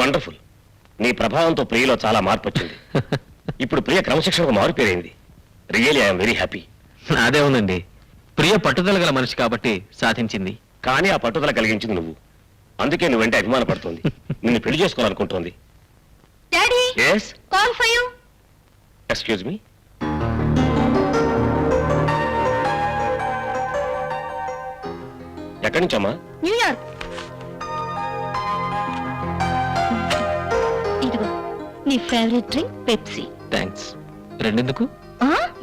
Wonderful నీ ప్రభావంతో ప్రియలో చాలా మార్పు వచ్చింది ఇప్పుడు ప్రియ క్రమశిక్షణకు మారు పేరైంది రియలీ ఐఎమ్ వెరీ హ్యాపీ అదే ఉందండి ప్రియ పట్టుదల గల మనిషి కాబట్టి సాధించింది కానీ ఆ పట్టుదల కలిగించింది నువ్వు అందుకే నువ్వు అభిమాన పడుతుంది నిన్ను పెళ్లి చేసుకోవాలనుకుంటోంది ఎస్ కాల్ ఎక్స్క్యూజ్ మీ ఎక్కడి నుంచమ్మా న్యూయార్క్ నీ ఫేవరెట్ డ్రింక్ పెప్సీ థాంక్స్ రెండెందుకు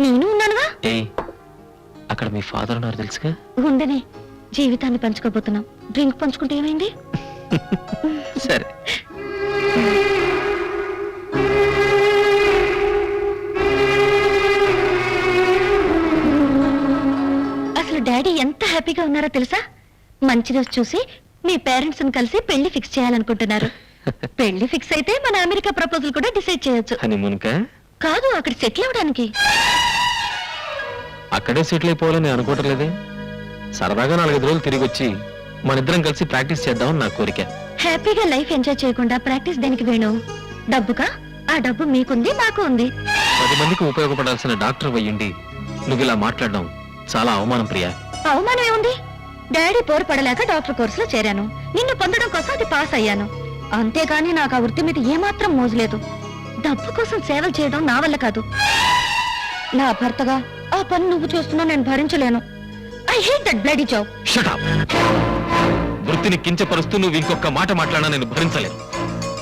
నేను ఉన్నానుగా అక్కడ మీ ఫాదర్ ఉన్నారు తెలుసుగా ఉండనే జీవితాన్ని పంచుకోబోతున్నాం డ్రింక్ పంచుకుంటే ఏమైంది సరే అసలు డాడీ ఎంత హ్యాపీగా ఉన్నారో తెలుసా మంచి రోజు చూసి మీ పేరెంట్స్ కలిసి పెళ్లి ఫిక్స్ చేయాలనుకుంటున్నారు పెళ్లి ఫిక్స్ అయితే మన అమెరికా ప్రపోజల్ కూడా డిసైడ్ చేయొచ్చు హనీమూన్కా కాదు అక్కడ సెటిల్ అవడానికి అక్కడే సెటిల్ అయిపోవాలని నేను అనుకోవట్లేదే సరదాగా నాలుగైదు రోజులు తిరిగి వచ్చి మనిద్దరం కలిసి ప్రాక్టీస్ చేద్దామని నా కోరిక హ్యాపీగా లైఫ్ ఎంజాయ్ చేయకుండా ప్రాక్టీస్ దేనికి వేణు డబ్బుగా ఆ డబ్బు మీకుంది నాకు ఉంది పది మందికి ఉపయోగపడాల్సిన డాక్టర్ అయ్యుండి నువ్వు ఇలా మాట్లాడడం చాలా అవమానం ప్రియా అవమానం ఏముంది డాడీ పోరు పడలేక డాక్టర్ కోర్సులో చేరాను నిన్ను పొందడం కోసం అది పాస్ అయ్యాను అంతేగాని నాకు ఆ వృత్తి మీద ఏమాత్రం మోజలేదు డబ్బు కోసం సేవలు చేయడం నా వల్ల కాదు నా భర్తగా ఆ పని నువ్వు చేస్తున్నా నేను భరించలేను I hate that bloody job వృత్తిని కించపరుస్తూ నువ్వు ఇంకొక మాట మాట్లాడినా నేను భరించలేను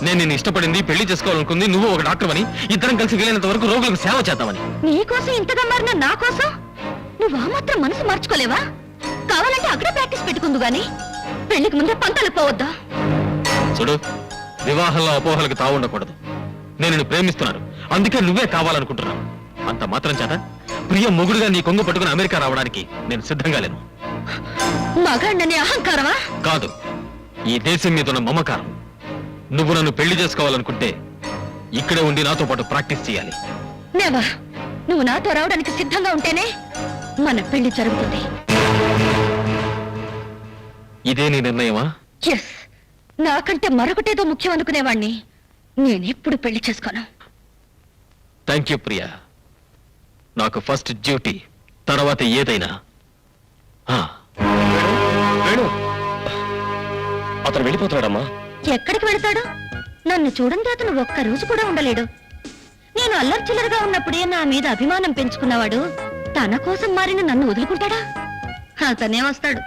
నేను నిన్ను ఇష్టపడింది పెళ్లి చేసుకోవాలనుకుంది నువ్వు ఒక డాక్టర్ అని ఇద్దరం కలిసి వీలైనంత వరకు రోగులకు సేవ చేద్దామని నీకోసం ఇంతగా మారిన నా కోసం నువ్వు ఆ మాత్రం మనసు మార్చుకోలేవా కావాలంటే అక్కడ ప్రాక్టీస్ పెట్టుకుందు గాని పెళ్లికి ముందే పంతలు పోవద్దా చూడు వివాహంలో అపోహలకు తావుండకూడదు నేను నిన్ను ప్రేమిస్తున్నాను అందుకే నువ్వే కావాలనుకుంటున్నాను అంత మాత్రం చేత ప్రియ మొగుడుగా నీ కొంగు పట్టుకుని అమెరికా రావడానికి నేను సిద్ధంగా లేను అహంకారమా కాదు ఈ దేశం మీద ఉన్న మమకారం నువ్వు నన్ను పెళ్లి చేసుకోవాలనుకుంటే ఇక్కడే ఉండి నాతో పాటు ప్రాక్టీస్ చేయాలి నేవా నువ్వు నాతో రావడానికి సిద్ధంగా ఉంటేనే మన పెళ్లి జరుగుతుంది ఇదే నీ నిర్ణయమా ఎస్ నాకంటే మరొకటేదో ముఖ్యం అనుకునేవాణ్ణి నేనెప్పుడు పెళ్లి చేసుకోను థ్యాంక్ యూ ప్రియా నాకు ఫస్ట్ డ్యూటీ తర్వాత ఏదైనా అతను వెళ్ళిపోతాడమ్మా ఎక్కడికి వెళతాడు నన్ను చూడండి అతను ఒక్క రోజు కూడా ఉండలేడు నేను చిల్లరగా ఉన్నప్పుడే నా మీద అభిమానం పెంచుకున్నవాడు తన కోసం మారిన నన్ను వదులుకుంటాడా అతనే వస్తాడు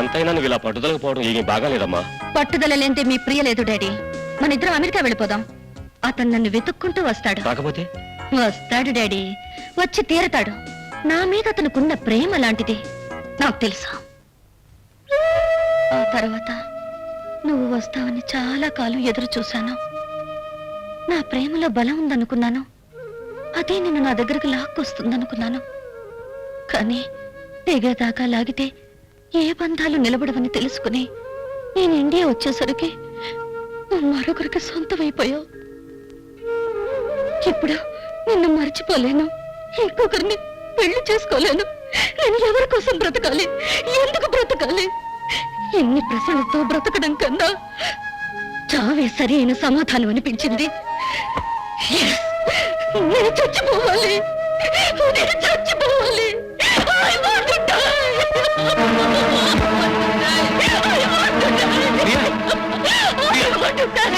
ఎంతైనా నువ్వు ఇలా పట్టుదలకు పోవడం ఏమీ బాగాలేదమ్మా పట్టుదల లేంటే మీ ప్రియ లేదు డాడీ మన ఇద్దరం అమెరికా వెళ్ళిపోదాం అతను నన్ను వెతుక్కుంటూ వస్తాడు కాకపోతే వస్తాడు డాడీ వచ్చి తీరతాడు నా మీద అతనుకున్న ప్రేమ లాంటిది నాకు తెలుసా ఆ తర్వాత నువ్వు వస్తావని చాలా కాలం ఎదురు చూశాను నా ప్రేమలో బలం ఉందనుకున్నాను అదే నిన్ను నా దగ్గరకు లాక్కొస్తుందనుకున్నాను కానీ తెగేదాకా లాగితే ఏ బంధాలు నిలబడవని తెలుసుకుని నేను ఇండియా వచ్చేసరికి మరొకరికి సొంతమైపోయావు ఇప్పుడు నిన్ను మర్చిపోలేను ఇంకొకరిని పెళ్లి చేసుకోలేను నేను ఎవరి కోసం బ్రతకాలి ఎందుకు బ్రతకాలి ఎన్ని ప్రశ్నలతో బ్రతకడం కన్నా చావే సరి అయిన సమాధానం అనిపించింది నేను చచ్చిపోవాలి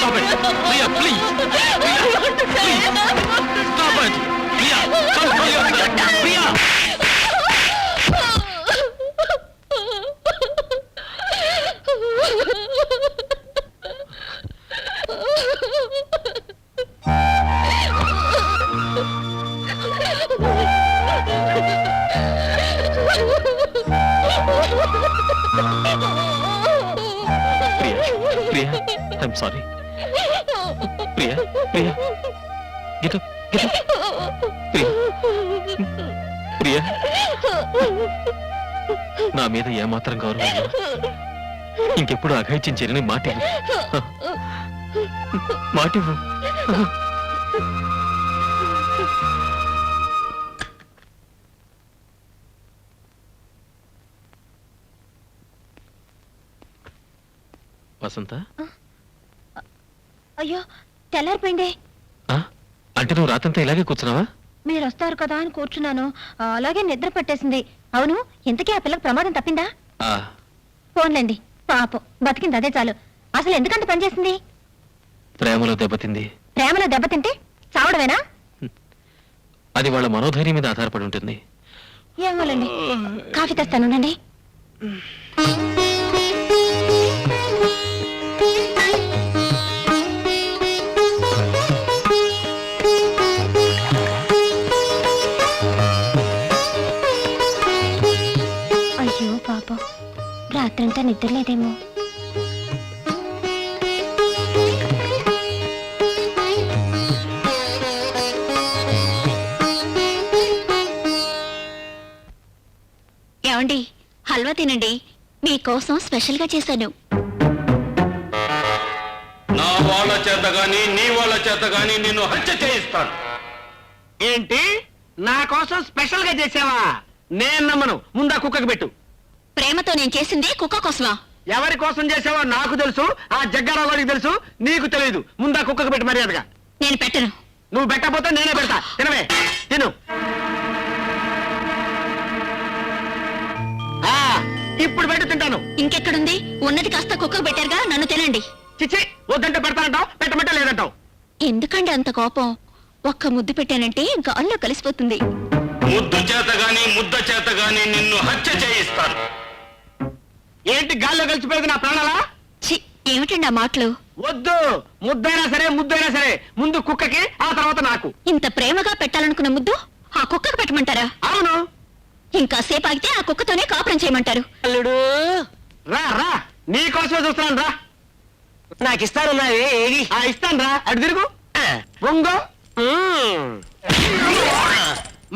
Stop it! Priya, please! Priya, please! Stop it! Priya, control yourself! Priya! Priya I'm sorry నా మీద ఏమాత్రం గౌరవం ఇంకెప్పుడు అఘైత్యం చేయని మాటి మాటి వసంత అయ్యో తెల్లారిపోయింది అంటే నువ్వు రాత్రంతా ఇలాగే కూర్చున్నావా మీరు వస్తారు కదా అని కూర్చున్నాను అలాగే నిద్ర పట్టేసింది అవును ఇంతకీ ఆ పిల్లకి ప్రమాదం తప్పిందా పోన్లేండి పాపం బతికింది అదే చాలు అసలు ఎందుకంత పనిచేసింది ప్రేమలో దెబ్బతింది ప్రేమలో దెబ్బతింటే చావడమేనా అది వాళ్ళ మనోధైర్యం మీద ఆధారపడి ఉంటుంది ఏమోలండి కాఫీ తెస్తానుండండి వచ్చానండి మీకోసం స్పెషల్గా చేశాను నా వాళ్ళ చేత గాని నీ వాళ్ళ చేత గాని నిన్ను హత్య చేయిస్తాను ఏంటి నా కోసం స్పెషల్ గా చేసావా నేను నమ్మను ముందా కుక్కకి పెట్టు ప్రేమతో నేను చేసింది కుక్క కోసమా ఎవరి కోసం చేసావో నాకు తెలుసు ఆ జగ్గారావు వాడికి తెలుసు నీకు తెలియదు ముందా కుక్కకి పెట్టు మర్యాదగా నేను పెట్టను నువ్వు పెట్టకపోతే నేనే పెడతా తినవే తిను ఇప్పుడు పెట్టు తింటాను ఇంకెక్కడుంది ఉన్నది కాస్త కుక్క పెట్టారుగా నన్ను తినండి చిచ్చి వద్దంటే పెడతానంటావు పెట్టమంటే లేదంటావు ఎందుకండి అంత కోపం ఒక్క ముద్దు పెట్టానంటే గాల్లో కలిసిపోతుంది ముద్దు చేత గాని ముద్ద చేత గాని నిన్ను హత్య చేయిస్తాను ఏంటి గాల్లో కలిసిపోయేది నా ప్రాణాలా ఏమిటండి ఆ మాటలు వద్దు ముద్దైనా సరే ముద్దైనా సరే ముందు కుక్కకి ఆ తర్వాత నాకు ఇంత ప్రేమగా పెట్టాలనుకున్న ముద్దు ఆ కుక్కకు పెట్టమంటారా అవును ఇంకా సేపు ఆగితే ఆ కుక్కతోనే కాపురం చేయమంటారు అల్లుడు రా రా నీ కోసమే చూస్తున్నాను రా నాకు ఇస్తాను ఇస్తాను రా తిరుగు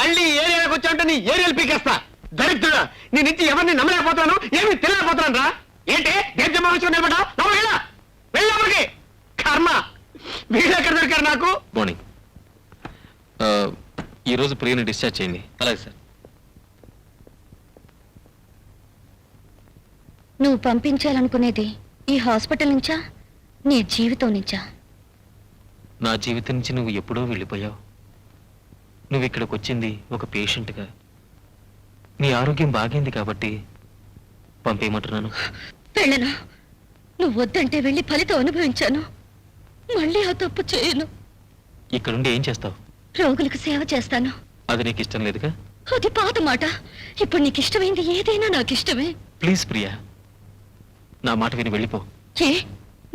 మళ్ళీ ఏరియాకి వచ్చామంటే నీ ఏరియాలు పీకేస్తా దరిద్రుడా నీ నుంచి ఎవరిని నమ్మలేకపోతాను ఏమి తినలేకపోతాను రా ఏంటి దేవ్యమ్మ వచ్చి నిలబడ్డా వెళ్ళా కర్మ వీళ్ళు ఎక్కడ దొరికారు నాకు మార్నింగ్ ఈరోజు ప్రియని డిశ్చార్జ్ చేయండి అలాగే సార్ నువ్వు పంపించాలనుకునేది ఈ హాస్పిటల్ నుంచా నీ జీవితం నుంచా నా జీవితం నుంచి నువ్వు ఎప్పుడో వెళ్ళిపోయావు నువ్వు ఇక్కడికి వచ్చింది ఒక పేషెంట్గా నీ ఆరోగ్యం బాగైంది కాబట్టి పంపేయమంటున్నాను వెళ్ళను నువ్వు వద్దంటే వెళ్ళి ఫలితం అనుభవించాను మళ్ళీ ఆ తప్పు చేయను ఇక్కడుండి ఏం చేస్తావు రోగులకు సేవ చేస్తాను అది నీకు ఇష్టం లేదుగా అది పాత మాట ఇప్పుడు నీకు ఇష్టమైంది ఏదైనా నాకు ఇష్టమే ప్లీజ్ ప్రియా నా మాట విని వెళ్ళిపో ఏ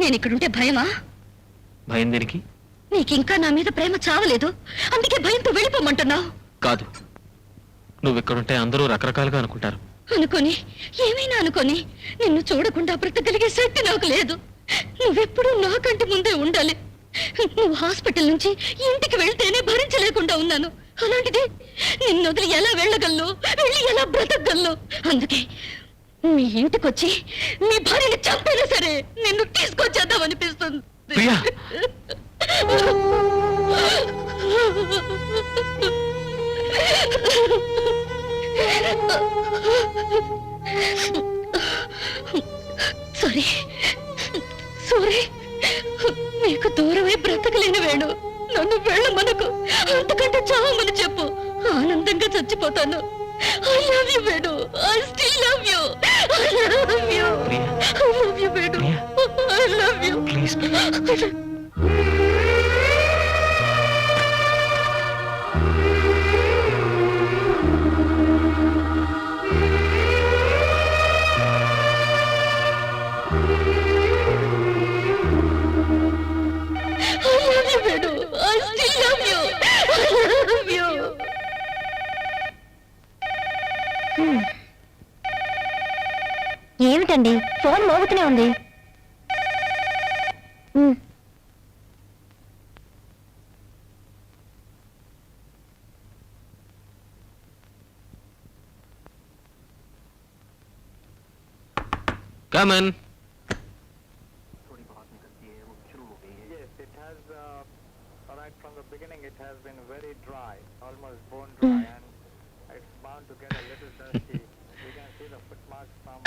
నేను ఇక్కడుంటే భయమా భయం దేనికి నీకింకా నా మీద ప్రేమ చావలేదు అందుకే భయంతో వెళ్ళిపోమంటున్నావు కాదు నువ్వెక్కడుంటే అందరూ రకరకాలుగా అనుకుంటారు అనుకొని ఏమైనా అనుకొని నిన్ను చూడకుండా బ్రతకలిగే శక్తి నాకు లేదు నా కంటి ముందే ఉండాలి నువ్వు హాస్పిటల్ నుంచి ఇంటికి వెళ్తేనే భరించలేకుండా ఉన్నాను అలాంటిది నిన్ను వదిలి ఎలా వెళ్ళగలను వెళ్ళి ఎలా బ్రతకగలను అందుకే మీ ఇంటికొచ్చి మీ భార్యని చంపినా సరే నిన్ను తీసుకొచ్చేద్దాం అనిపిస్తుంది సారీ సారీ నీకు దూరమై బ్రతకలేని వేణు నన్ను వెళ్ళ మనకు అంతకంటే చావమని చెప్పు ఆనందంగా చచ్చిపోతాను I love you, Bedu. I still love you. I love you. Priya. I love you, Bedu. Priya. I love you. Please, Priya. ఏమిటండి ఫోన్ మోగుతూనే ఉంది come on from the beginning it has been very dry, almost bone dry, and it's bound to get a little dusty. You can see the footmarks from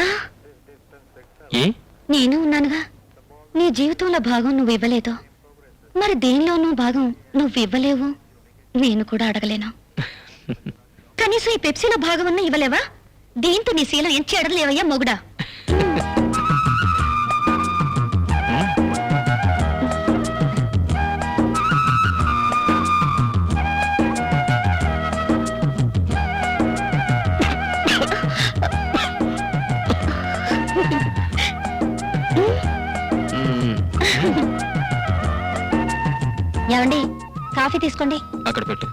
ఏ నేను ఉన్నానుగా నీ జీవితంలో భాగం నువ్వు ఇవ్వలేదు మరి దేనిలోనూ భాగం నువ్వు ఇవ్వలేవు నేను కూడా అడగలేను కనీసం ఈ పెప్సీలో భాగమన్నా ఇవ్వలేవా దీంతో నీ శీలం ఎంచి అడగలేవయ్యా మొగుడా కాఫీ తీసుకోండి అక్కడ పెట్టు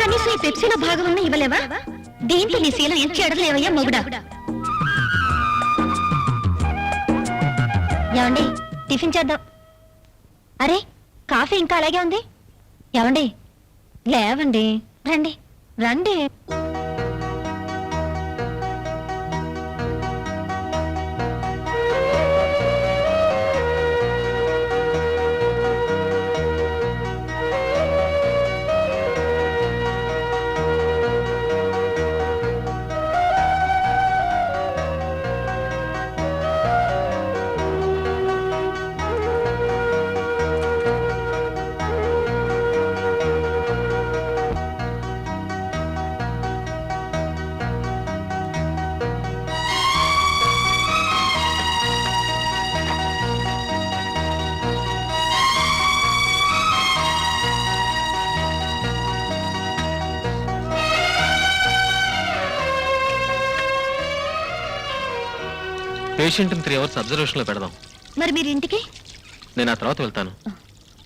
కనీసం ఈ పెప్సీలో ఉన్న ఇవ్వలేవా దీంట్లో నీ శీలం ఎంత చెడలేవయ్యా మొగుడా ఏమండి టిఫిన్ చేద్దాం అరే కాఫీ ఇంకా అలాగే ఉంది ఏమండి లేవండి రండి రండి పేషెంట్ త్రీ అవర్స్ లో పెడదాం మరి మీరు ఇంటికి నేను ఆ తర్వాత వెళ్తాను